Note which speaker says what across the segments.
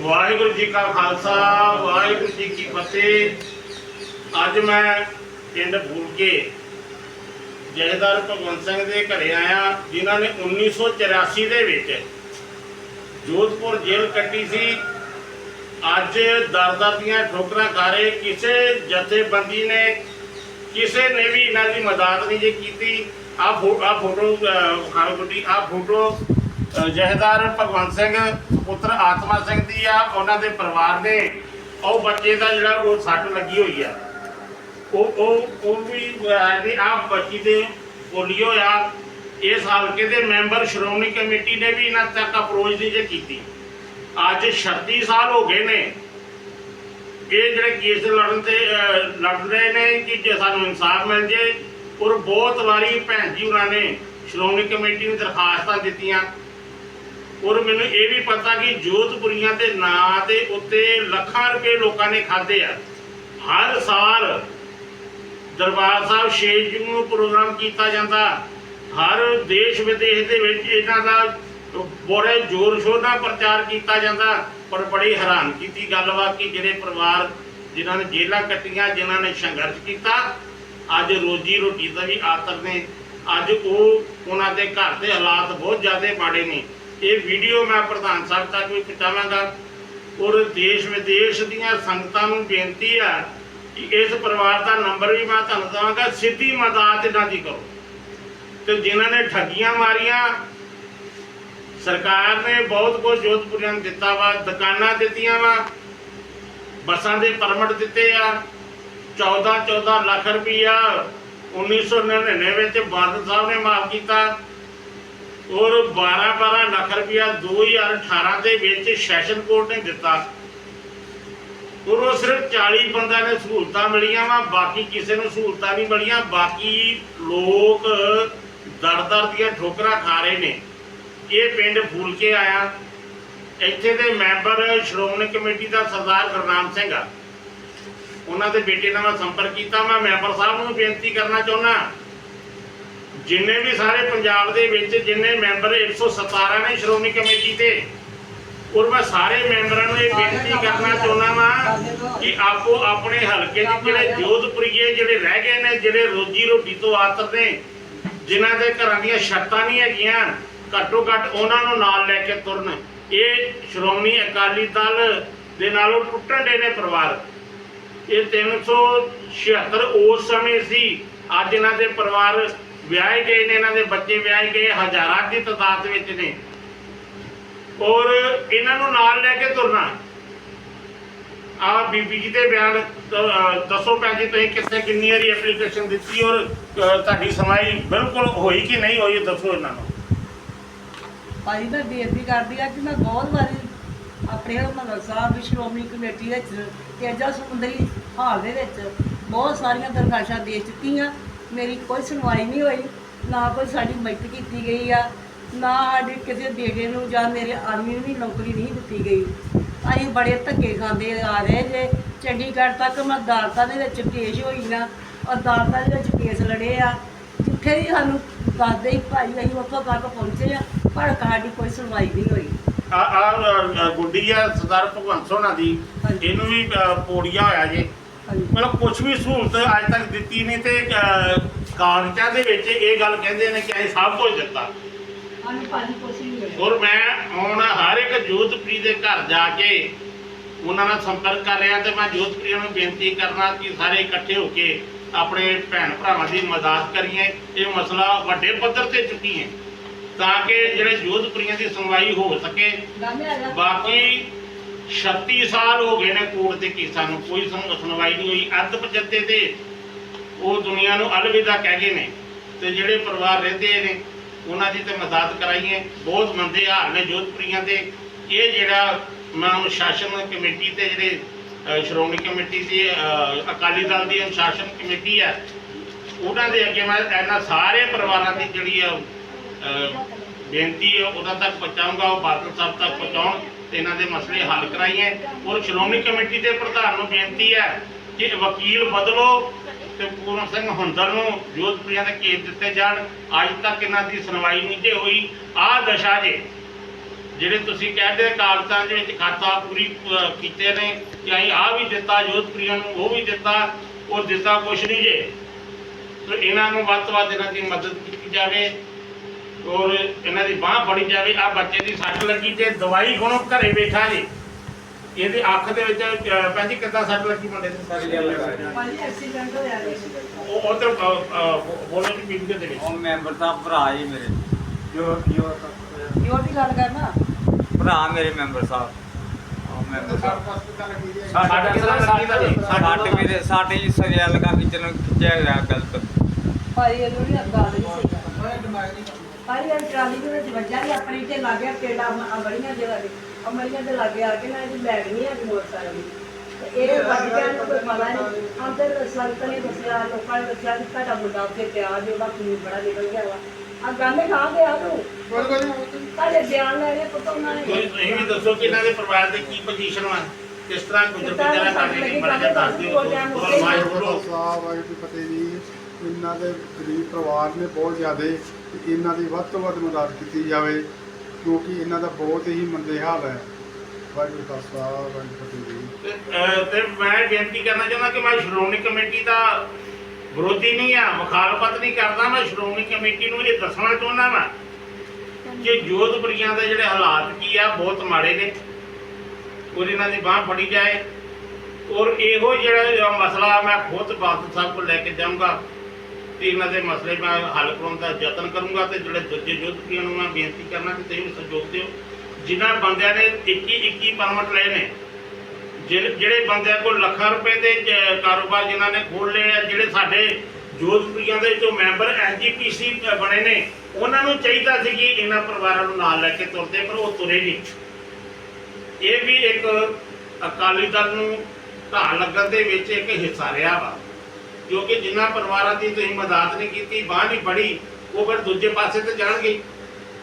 Speaker 1: ਵਾਹਿਗੁਰੂ ਜੀ ਕਾ ਖਾਲਸਾ, ਵਾਹਿਗੁਰੂ ਜੀ ਕੀ ਫਤਿਹ। ਅੱਜ ਮੈਂ ਪਿੰਡ ਭੂਲਕੇ ਜਹੇਦਾਰ ਭਗਵੰਤ ਸਿੰਘ ਦੇ ਘਰੇ ਆਇਆ, ਜਿਨ੍ਹਾਂ ਨੇ 1984 ਦੇ ਵਿੱਚ ਜੋਧਪੁਰ ਜੇਲ੍ਹ ਕੱਟੀ ਸੀ। ਅੱਜ ਦਰਦਾਂ ਦੀਆਂ ਠੋਕਰਾਂ ਖਾਰੇ ਕਿਸੇ ਜਥੇਬੰਦੀ ਨੇ, ਕਿਸੇ ਨੇ ਵੀ ਇਹਨਾਂ ਦੀ ਮਦਦ ਨਹੀਂ ਜੇ ਕੀਤੀ। ਆ ਆ ਫੋਟੋ ਖਾਲ ਗੁੱਡੀ ਆ ਫੋਟੋ ਜਹੇਦਾਰ ਭਗਵੰਤ ਸਿੰਘ, ਪੁੱਤਰ ਆਤਮਾ ਸਿੰਘ ਦੀ ਆ, ਉਹਨਾਂ ਦੇ ਪਰਿਵਾਰ ਨੇ ਉਹ ਬੱਚੇ ਦਾ ਜਿਹੜਾ ਉਹ ਸੱਟ ਲੱਗੀ ਹੋਈ ਆ। ਉਹ ਉਹ ਉਹ ਵੀ ਨਹੀਂ ਆ ਬੱਚੀ ਦੇ ਪੋਲੀਓ ਆ ਇਸ ਹਲਕੇ ਦੇ ਮੈਂਬਰ ਸ਼੍ਰੋਮਣੀ ਕਮੇਟੀ ਨੇ ਵੀ ਇਹਨਾਂ ਤੱਕ ਅਪਰੋਚ ਨਹੀਂ ਜੇ ਕੀਤੀ। ਅੱਜ 36 ਸਾਲ ਹੋ ਗਏ ਨੇ। ਇਹ ਜਿਹੜੇ ਕੇਸ ਲੜਨ ਤੇ ਲੜ ਰਹੇ ਨੇ ਕਿ ਜੇ ਸਾਨੂੰ ਇਨਸਾਫ ਮਿਲ ਜੇ। ਔਰ ਬਹੁਤ ਵਾਰੀ ਭੈਣ ਜੀ ਉਹਨਾਂ ਨੇ ਸ਼੍ਰੋਮਣੀ ਕਮੇਟੀ ਨੂੰ ਦਰਖਾਸਤਾਂ ਦਿੱਤੀਆਂ। ਔਰ ਮੈਨੂੰ ਇਹ ਵੀ ਪਤਾ ਕਿ ਜੋਧਪੁਰੀਆਂ ਦੇ ਨਾਂ ਦੇ ਉੱਤੇ ਲੱਖਾਂ ਰੁਪਏ ਲੋਕਾਂ ਨੇ ਖਾਦੇ ਆ। ਹਰ ਸਾਲ ਦਰਬਾਰ ਸਾਹਿਬ 6 ਜੂਨ ਨੂੰ ਪ੍ਰੋਗਰਾਮ ਕੀਤਾ ਜਾਂਦਾ। ਹਰ ਦੇਸ਼ ਵਿਦੇਸ਼ ਦੇ ਵਿੱਚ ਇਹਨਾਂ ਦਾ ਬੜੇ ਜ਼ੋਰ ਸ਼ੋਰ ਨਾਲ ਪ੍ਰਚਾਰ ਕੀਤਾ ਜਾਂਦਾ, ਪਰ ਬੜੀ ਹੈਰਾਨ ਕੀਤੀ ਗੱਲ ਵਾ ਕਿ ਜਿਹੜੇ ਪਰਿਵਾਰ ਜਿਨ੍ਹਾਂ ਨੇ ਜੇਲਾਂ ਕੱਟੀਆਂ, ਜਿਨ੍ਹਾਂ ਨੇ ਸੰਘਰਸ਼ ਕੀਤਾ, ਅੱਜ ਰੋਜੀ ਰੋਟੀ ਦਾ ਵੀ ਆਤਰ ਨੇ। ਅੱਜ ਉਹ ਉਹਨਾਂ ਦੇ ਘਰ ਦੇ ਹਾਲਾਤ ਬਹੁਤ ਜ਼ਿਆਦਾ ਮਾੜੇ ਨੇ। ਇਹ ਵੀਡੀਓ ਮੈਂ ਪ੍ਰਧਾਨ ਸਾਹਿਬ ਤੱਕ ਵੀ ਪਹੁੰਚਾਵਾਂਗਾ। ਔਰ ਦੇਸ਼ ਵਿਦੇਸ਼ ਦੀਆਂ ਸੰਗਤਾਂ ਨੂੰ ਬੇਨਤੀ ਆ ਕਿ ਇਸ ਪਰਿਵਾਰ ਦਾ ਨੰਬਰ ਵੀ ਮੈਂ ਤੁਹਾਨੂੰ ਦਵਾਂਗਾ, ਸਿੱਧੀ ਮਦਦ ਇਹਨਾਂ ਦੀ ਕਰੋ। ਤੇ ਜਿਨ੍ਹਾਂ ਨੇ ਠੱਗੀਆਂ ਮਾਰੀਆਂ, ਸਰਕਾਰ ਨੇ ਬਹੁਤ ਕੁਝ ਜੋਧਪੁਰੀਆਂ ਨੂੰ ਦਿੱਤਾ ਵਾ, ਦੁਕਾਨਾਂ ਦਿੱਤੀਆਂ ਵਾ, ਬੱਸਾਂ ਦੇ ਪਰਮਿਟ ਦਿੱਤੇ ਆ। 14 14 ਲੱਖ ਰੁਪਈਆ 1999 ਵਿੱਚ ਬਾਦਲ ਸਾਹਿਬ ਨੇ ਮਾਫ ਕੀਤਾ। ਔਰ 12 12 ਲੱਖ ਰੁਪਇਆ 2018 ਦੇ ਵਿੱਚ ਸੈਸ਼ਨ ਕੋਰਟ ਨੇ ਦਿੱਤਾ। ਔਰ ਉਹ ਸਿਰਫ 40 ਬੰਦਿਆਂ ਨੇ ਸਹੂਲਤਾਂ ਮਿਲੀਆਂ ਵਾ, ਬਾਕੀ ਕਿਸੇ ਨੂੰ ਸਹੂਲਤਾਂ ਨਹੀਂ ਮਿਲੀਆਂ। ਬਾਕੀ ਲੋਕ ਦਰ ਦਰ ਦੀਆਂ ਠੋਕਰਾਂ ਖਾ ਰਹੇ ਨੇ। ਇਹ ਪਿੰਡ ਫੂਲ ਕੇ ਆਇਆ। ਇੱਥੇ ਦੇ ਮੈਂਬਰ ਸ਼੍ਰੋਮਣੀ ਕਮੇਟੀ ਦਾ ਸਰਦਾਰ ਗੁਰਨਾਮ ਸਿੰਘ ਆ। ਉਹਨਾਂ ਦੇ ਬੇਟੇ ਨਾਲ ਮੈਂ ਸੰਪਰਕ ਕੀਤਾ। ਮੈਂ ਮੈਂਬਰ ਸਾਹਿਬ ਨੂੰ ਬੇਨਤੀ ਕਰਨਾ ਚਾਹੁੰਦਾ। ਜਿੰਨੇ ਵੀ ਸਾਰੇ ਪੰਜਾਬ ਦੇ ਵਿੱਚ ਜਿੰਨੇ ਮੈਂਬਰ 117 ਨੇ ਸ਼੍ਰੋਮਣੀ ਕਮੇਟੀ ਤੇ ਔਰ ਮੈਂ ਸਾਰੇ ਮੈਂਬਰਾਂ ਨੂੰ ਇਹ ਬੇਨਤੀ ਕਰਨਾ ਚਾਹੁੰਦਾ ਵਾਂ ਕਿ ਆਪੋ ਆਪਣੇ ਹਲਕੇ ਦੇ ਜਿਹੜੇ ਜੋਧਪੁਰੀਏ ਜਿਹੜੇ ਰਹਿ ਗਏ ਨੇ ਜਿਹੜੇ ਰੋਜੀ ਰੋਟੀ ਤੋਂ ਆਤਰ ਨੇ ਜਿਨ੍ਹਾਂ ਦੇ ਘਰਾਂ ਦੀਆਂ ਛੱਤਾਂ ਨਹੀਂ ਹੈਗੀਆਂ ਘੱਟੋ ਘੱਟ ਉਹਨਾਂ ਨੂੰ ਨਾਲ ਲੈ ਕੇ ਤੁਰਨ। ਇਹ ਸ਼੍ਰੋਮਣੀ ਅਕਾਲੀ ਦਲ ਦੇ ਨਾਲੋਂ ਟੁੱਟਣ ਦੇ ਨੇ ਪਰਿਵਾਰ। ਇਹ 376 ਉਸ ਸਮੇਂ ਸੀ ਅੱਜ ਇਹਨਾਂ ਦੇ ਪਰਿਵਾਰ ਵਿਆਹੇ ਗਏ ਨੇ ਇਹਨਾਂ ਦੇ ਬੱਚੇ, ਵਿਆਹੇ ਗਏ, ਹਜ਼ਾਰਾਂ ਦੀ ਤਾਦਾਦ ਵਿੱਚ ਨੇ। ਔਰ ਇਹਨਾਂ ਨੂੰ ਨਾਲ ਲੈ ਕੇ ਤੁਰਨਾ ਆ ਬੀਬੀ ਜੀ ਦੇ ਬਿਆਨ ਦੱਸੋ ਭੈਣ ਜੀ, ਤੁਸੀਂ ਕਿੱਥੇ ਕਿੰਨੀ ਵਾਰੀ ਐਪਲੀਕੇਸ਼ਨ ਦਿੱਤੀ ਔਰ ਤੁਹਾਡੀ ਸੁਣਵਾਈ ਬਿਲਕੁਲ ਹੋਈ ਕਿ ਨਹੀਂ ਹੋਈ ਦੱਸੋ ਇਹਨਾਂ ਨੂੰ।
Speaker 2: ਭਾਜੀ, ਮੈਂ ਬੇਨਤੀ ਕਰਦੀ ਆ ਕਿ ਮੈਂ ਬਹੁਤ ਵਾਰੀ ਆਪਣੇ ਹਰਮੰਦਰ ਸਾਹਿਬ ਦੀ ਸ਼੍ਰੋਮਣੀ ਕਮੇਟੀ ਵਿੱਚ ਤੇਜਾ ਸਮੁੰਦਰੀ ਹਾਲ ਦੇ ਵਿੱਚ ਬਹੁਤ ਸਾਰੀਆਂ ਦਰਖਾਸ਼ਾਂ ਦੇ ਚੁੱਕੀਆਂ। ਮੇਰੀ ਕੋਈ ਸੁਣਵਾਈ ਨਹੀਂ ਹੋਈ ਨਾ ਕੋਈ ਸਾਡੀ ਮਦਦ ਕੀਤੀ ਗਈ ਆ ਨਾ ਸਾਡੇ ਕਿਸੇ ਬੇਟੇ ਨੂੰ ਜਾਂ ਮੇਰੇ ਆਦਮੀ ਨੂੰ ਵੀ ਨੌਕਰੀ ਨਹੀਂ ਦਿੱਤੀ ਗਈ। ਅਸੀਂ ਬੜੇ ਧੱਕੇ ਖਾਂਦੇ ਆ ਰਹੇ ਜੇ ਚੰਡੀਗੜ੍ਹ ਤੱਕ ਮੈਂ ਅਦਾਲਤਾਂ ਦੇ ਵਿੱਚ ਪੇਸ਼ ਹੋਈ ਨਾ ਅਦਾਲਤਾਂ ਦੇ ਵਿੱਚ ਕੇਸ ਲੜੇ ਆ। ਜਿੱਥੇ ਵੀ ਸਾਨੂੰ ਦੱਸਦੇ ਹੀ ਭਾਈ ਅਸੀਂ ਉੱਥੋਂ ਤੱਕ ਪਹੁੰਚੇ ਆ ਪਰ ਸਾਡੀ ਕੋਈ ਸੁਣਵਾਈ ਨਹੀਂ ਹੋਈ।
Speaker 1: ਆ ਆ ਗੁੱਡੀ ਆ ਸਰਦਾਰ ਭਗਵੰਤ ਸੋਨਾ ਦੀ। ਇਹਨੂੰ ਵੀ ਪੋੜੀਆ ਹੋਇਆ ਜੇ। ਮਤਲਬ ਕੁਝ ਵੀ ਸਹੂਲਤ ਅੱਜ ਤੱਕ ਦਿੱਤੀ ਨਹੀਂ ਤੇ ਕਾਗਜ਼ਾਂ ਦੇ ਵਿੱਚ ਇਹ ਗੱਲ ਕਹਿੰਦੇ ਨੇ ਕਿ ਅਸੀਂ ਸਭ ਕੁਝ ਦਿੱਤਾ।
Speaker 2: ਸਾਨੂੰ ਭਾਜੀ ਕੁਛ ਨਹੀਂ ਹੋਇਆ।
Speaker 1: ਔਰ ਮੈਂ ਹੁਣ ਹਰ ਇੱਕ ਜੋਧਪੁਰੀ ਦੇ ਘਰ ਜਾ ਕੇ ਉਹਨਾਂ ਨਾਲ ਸੰਪਰਕ ਕਰ ਰਿਹਾ ਤੇ ਮੈਂ ਜੋਧਪੁਰੀਆਂ ਨੂੰ ਬੇਨਤੀ ਕਰਨਾ ਕਿ ਸਾਰੇ ਇਕੱਠੇ ਹੋ ਕੇ ਆਪਣੇ ਭੈਣ ਭਰਾਵਾਂ ਦੀ ਮਦਦ ਕਰੀਏ। ਇਹ ਮਸਲਾ ਵੱਡੇ ਪੱਧਰ ਤੇ ਚੁੱਕੀਏ ਤਾਂ ਕਿ ਜਿਹੜੇ ਜੋਧਪੁਰੀਆਂ ਦੀ ਸੁਣਵਾਈ ਹੋ ਸਕੇ। ਬਾਕੀ 36 ਸਾਲ ਹੋ ਗਏ ਨੇ ਕੋਰਟ ਦੇ ਕੇਸਾਂ ਨੂੰ, ਕੋਈ ਸੁਣਵਾਈ ਨਹੀਂ ਹੋਈ। ਅੱਧ ਪਜੱਤੇ ਤੇ ਉਹ ਦੁਨੀਆ ਨੂੰ ਅਲਵਿਦਾ ਕਹਿ ਗਏ ਨੇ ਤੇ ਜਿਹੜੇ ਪਰਿਵਾਰ ਰਹਿੰਦੇ ਨੇ, ਉਹਨਾਂ ਦੀ ਤੇ ਮਦਦ ਕਰਾਈਏ ਬਹੁਤ ਮੰਦੇ ਹਾਲ ਨੇ ਜੋਧਪੁਰੀਆਂ ਦੇ। ਇਹ ਜਿਹੜਾ ਮੈਂ ਅਨੁਸ਼ਾਸਨ ਕਮੇਟੀ ਤੇ ਜਿਹੜੇ ਸ਼੍ਰੋਮਣੀ ਕਮੇਟੀ ਦੀ ਅਕਾਲੀ ਦਲ ਦੀ ਅਨੁਸ਼ਾਸਨ ਕਮੇਟੀ ਹੈ, ਉਹਨਾਂ ਦੇ ਅੱਗੇ ਮੈਂ ਇਹਨਾਂ ਸਾਰੇ ਪਰਿਵਾਰਾਂ ਦੀ ਜਿਹੜੀ ਆ ਬੇਨਤੀ ਹੈ, ਉਹਨਾਂ ਤੱਕ ਪਹੁੰਚਾਊਂਗਾ, ਉਹ ਬਾਦਲ ਸਾਹਿਬ ਤੱਕ ਪਹੁੰਚਾਉਣ ਤੇ ਇਹਨਾਂ ਦੇ ਮਸਲੇ ਹੱਲ ਕਰਾਈਏ। ਔਰ ਸ਼੍ਰੋਮਣੀ ਕਮੇਟੀ ਦੇ ਪ੍ਰਧਾਨ ਨੂੰ ਬੇਨਤੀ ਹੈ ਕਿ ਵਕੀਲ ਬਦਲੋ ਤੇ ਪੂਰਨ ਸਿੰਘ ਹੁੰਦਲ ਨੂੰ ਜੋਧਪੁਰੀਆਂ ਦੇ ਕੇਸ ਦਿੱਤੇ ਜਾਣ। ਅੱਜ ਤੱਕ ਇਹਨਾਂ ਦੀ ਸੁਣਵਾਈ ਨਹੀਂ ਜੇ ਹੋਈ। ਆਹ ਦਸ਼ਾ ਜੇ, ਜਿਹੜੇ ਤੁਸੀਂ ਕਹਿੰਦੇ ਕਾਗਜ਼ਾਂ ਦੇ ਵਿੱਚ ਖਾਤਾ ਪੂਰੀ ਕੀਤੇ ਨੇ ਕਿ ਅਸੀਂ ਆ ਵੀ ਦਿੱਤਾ ਜੋਧਪੁਰੀਆਂ ਨੂੰ ਉਹ ਵੀ ਦਿੱਤਾ ਉਹ ਦਿੱਤਾ ਕੁਛ ਨਹੀਂ ਜੇ। ਤੇ ਇਹਨਾਂ ਨੂੰ ਵੱਧ ਤੋਂ ਵੱਧ ਇਹਨਾਂ ਦੀ ਮਦਦ ਕੀਤੀ ਜਾਵੇ। ਔਰ ਇਹਨਾਂ ਦੀ ਬਾਹ ਫੜੀ ਜਾਵੇ ਆ ਬੱਚੇ ਦੀ ਸੱਟ ਲੱਗੀ ਤੇ ਦਵਾਈ ਕੋਲੋਂ ਘਰੇ ਬੈਠਾ ਜੀ। ਇਹਦੀ ਅੱਖ ਦੇ ਵਿੱਚ ਜੀ ਕਿੱਦਾਂ ਸੱਟ ਲੱਗੀ ਮੁੰਡੇ ਦੀ?
Speaker 2: ਭਾਜੀ ਐਕਸੀਡੈਂਟ ਹੋਇਆ ਜੀ।
Speaker 1: ਉਹ ਉਧਰ ਬੋਲੋ ਜੀ ਵੀਡੀਓ ਦੇ ਵਿੱਚ।
Speaker 3: ਉਹ ਮੈਂਬਰ ਦਾ ਭਰਾ ਜੀ ਮੇਰੇ।
Speaker 2: ਜੋ ਦੀ ਗੱਲ ਕਰਨਾ।
Speaker 3: ਭਰਾ ਮੇਰੇ ਮੈਂਬਰ ਸਾਹਿਬ। ਉਹ ਮੈਂਬਰ ਸਾਹਿਬ।
Speaker 1: ਦਾ ਜੀ?
Speaker 3: ਸਾਡੇ ਮੇਰੇ ਸਾਡੇ ਜੀ ਸਰਿਆ ਲਗਾ ਖਿੱਚਣ ਖਿੱਚਿਆ ਗਿਆ ਗਲਤ।
Speaker 2: ਭਾਈ ਇਹਨੂੰ ਵੀ ਗੱਲ ਨਹੀਂ ਸਹੀ ਭਾਈ ਇਹ ਟਰਾਲੀ ਦੇ ਵਿੱਚ ਵੱਜਾ ਵੀ ਆਪਣੇ ਤੇ ਲੱਗ ਗਿਆ ਪੇੜਾ ਅਮਰੀਆਂ ਦੇ ਵਾਲੇ ਅਮਰੀਆਂ ਦੇ ਲੱਗੇ ਆ ਕੇ ਨਾ ਇਹਦੀ ਬੈਗ ਨਹੀਂ ਆ ਮੋਟਰਸਾਈਕਲ ਦੀ। ਤੇ ਇਹ ਵੱਜ ਗਿਆ ਨੂੰ ਕੋਈ ਪਤਾ ਨਹੀਂ। ਅੰਦਰ ਸੰਤ ਨੇ ਦੱਸਿਆ ਲੋਕਾਂ ਨੇ ਦੱਸਿਆ ਕਿ ਤੁਹਾਡਾ ਮੁੰਡਾ ਉੱਥੇ ਪਿਆ ਜੇ ਉਹਦਾ ਖੂਨ ਬੜਾ ਨਿਕਲ ਗਿਆ ਵਾ। ਆ ਗੰਦ ਖਾ ਗਿਆ ਤੂੰ। ਤੁਹਾਡੇ ਬਿਆਨ ਲੈਣੇ ਪੁੱਤ ਉਹਨਾਂ ਨੇ।
Speaker 1: ਤੁਸੀਂ ਤੁਸੀਂ ਵੀ ਦੱਸੋ ਕਿ ਇਹਨਾਂ ਦੇ ਪਰਿਵਾਰ ਦੇ ਕੀ ਪੋਜੀਸ਼ਨ ਵਾ? ਕਿਸ ਤਰ੍ਹਾਂ ਗੁਜ਼ਰ ਗੁਜ਼ਰਾ ਕਰ ਰਹੇ ਨੇ ਬੜਾ ਦੱਸ ਦਿਓ। ਮਾਈਕ ਬੋਲੋ।
Speaker 4: ਸਾਹਿਬ ਵਾਹਿਗੁਰੂ ਫਤਿਹ ਜੀ। ਇਹਨਾਂ ਦੇ ਗਰੀਬ ਪਰਿਵਾਰ ਨੇ ਬਹੁਤ ਜ਼ਿਆਦੇ ਤੇ ਇਹਨਾਂ ਦੀ ਵੱਧ ਤੋਂ ਵੱਧ ਮਦਦ ਕੀਤੀ ਜਾਵੇ ਕਿਉਂਕਿ ਇਹਨਾਂ ਦਾ ਬਹੁਤ ਹੀ ਮੰਦੇ ਹਾਲ ਹੈ। ਵਾਹਿਗੁਰੂ ਦਾ ਖਾਲਸਾ ਵਾਹਿਗੁਰੂ ਫਤਿਹ। ਜੀ
Speaker 1: ਤੇ, ਅਹ, ਤੇ ਮੈਂ ਬੇਨਤੀ ਕਰਨਾ ਚਾਹੁੰਦਾ ਕਿ ਮੈਂ ਸ਼੍ਰੋਮਣੀ ਕਮੇਟੀ ਦਾ ਵਿਰੋਧੀ ਨਹੀਂ ਆ ਮੁਖਾਲਫਤ ਨਹੀਂ ਕਰਦਾ ਮੈਂ ਸ਼੍ਰੋਮਣੀ ਕਮੇਟੀ ਨੂੰ ਇਹ ਦੱਸਣਾ ਚਾਹੁੰਦਾ ਵਾਂ ਕਿ ਜੋਧਪੁਰੀਆਂ ਦੇ ਜਿਹੜੇ ਹਾਲਾਤ ਕੀ ਆ ਬਹੁਤ ਮਾੜੇ ਨੇ। ਔਰ ਇਹਨਾਂ ਦੀ ਬਾਹ ਫੜੀ ਜਾਏ। ਔਰ ਇਹੋ ਜਿਹੜਾ ਮਸਲਾ ਮੈਂ ਖੁਦ ਬਾਦਲ ਸਾਹਿਬ ਕੋਲ ਲੈ ਕੇ ਜਾਊਂਗਾ। ਤੇ ਇਹਨਾਂ ਦੇ ਮਸਲੇ ਮੈਂ ਹੱਲ ਕਰਾਉਣ ਦਾ ਯਤਨ ਕਰੂੰਗਾ ਤੇ ਜਿਹੜੇ ਦੂਜੇ ਜੋਧਪੁਰੀਆਂ ਨੂੰ ਮੈਂ ਬੇਨਤੀ ਕਰਨਾ ਕਿ ਤੁਸੀਂ ਵੀ ਸਹਿਯੋਗ ਦਿਓ। ਜਿਨ੍ਹਾਂ ਬੰਦਿਆਂ ਨੇ 21 21 ਪਰਮਿਟ ਲਏ ਨੇ ਜਿਹੜੇ ਜਿਹੜੇ ਬੰਦਿਆਂ ਕੋਲ ਲੱਖਾਂ ਰੁਪਏ ਦੇ ਕਾਰੋਬਾਰ ਜਿਨ੍ਹਾਂ ਨੇ ਖੋਲ ਲਏ ਆ, ਜਿਹੜੇ ਸਾਡੇ ਜੋਧਪੁਰੀਆਂ ਦੇ ਜੋ ਮੈਂਬਰ ਐਸਜੀਪੀਸੀ ਬਣੇ ਨੇ, ਉਹਨਾਂ ਨੂੰ ਚਾਹੀਦਾ ਸੀ ਕਿ ਇਹਨਾਂ ਪਰਿਵਾਰਾਂ ਨੂੰ ਨਾਲ ਲੈ ਕੇ ਤੁਰਦੇ ਪਰ ਉਹ ਤੁਰੇ ਨਹੀਂ। ਇਹ ਵੀ ਇੱਕ ਅਕਾਲੀ ਦਲ ਨੂੰ ਢਾਹ ਲੱਗਣ ਦੇ ਵਿੱਚ ਇੱਕ ਹਿੱਸਾ ਰਿਹਾ ਵਾ। ਕਿਉਂਕਿ ਜਿਨ੍ਹਾਂ ਪਰਿਵਾਰਾਂ ਦੀ ਤੁਸੀਂ ਮਦਦ ਨਹੀਂ ਕੀਤੀ, ਬਾਂਹ ਨਹੀਂ ਫੜੀ, ਉਹ ਫਿਰ ਦੂਜੇ ਪਾਸੇ ਤੇ ਜਾਣਗੇ।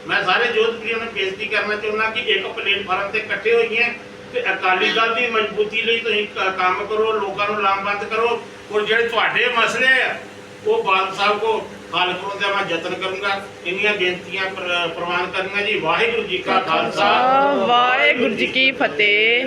Speaker 1: ਮੈਂ ਸਾਰੇ ਜੋਧਪੁਰੀਆਂ ਨੂੰ ਬੇਨਤੀ ਕਰਨਾ ਚਾਹੁੰਦਾ ਕਿ ਇੱਕ ਪਲੇਟਫਾਰਮ ਤੇ ਇਕੱਠੇ ਹੋਈਏ ਤੇ ਅਕਾਲੀ ਦਲ ਦੀ ਮਜ਼ਬੂਤੀ ਲਈ ਤੁਸੀਂ ਕੰਮ ਕਰੋ, ਲੋਕਾਂ ਨੂੰ ਲਾਮਬੰਦ ਕਰੋ। ਔਰ ਜਿਹੜੇ ਤੁਹਾਡੇ ਮਸਲੇ ਆ, ਉਹ ਬਾਦਲ ਸਾਹਿਬ ਕੋ ਹੱਲ ਕਰਨ ਦਾ ਮੈਂ ਯਤਨ ਕਰੂੰਗਾ। ਇੰਨੀਆਂ ਬੇਨਤੀਆਂ ਪ੍ਰਵਾਨ ਕਰਨੀਆਂ ਜੀ। ਵਾਹਿਗੁਰੂ ਜੀ ਕਾ ਖਾਲਸਾ।
Speaker 5: ਵਾਹਿਗੁਰੂ ਜੀ ਕੀ ਫਤਿਹ।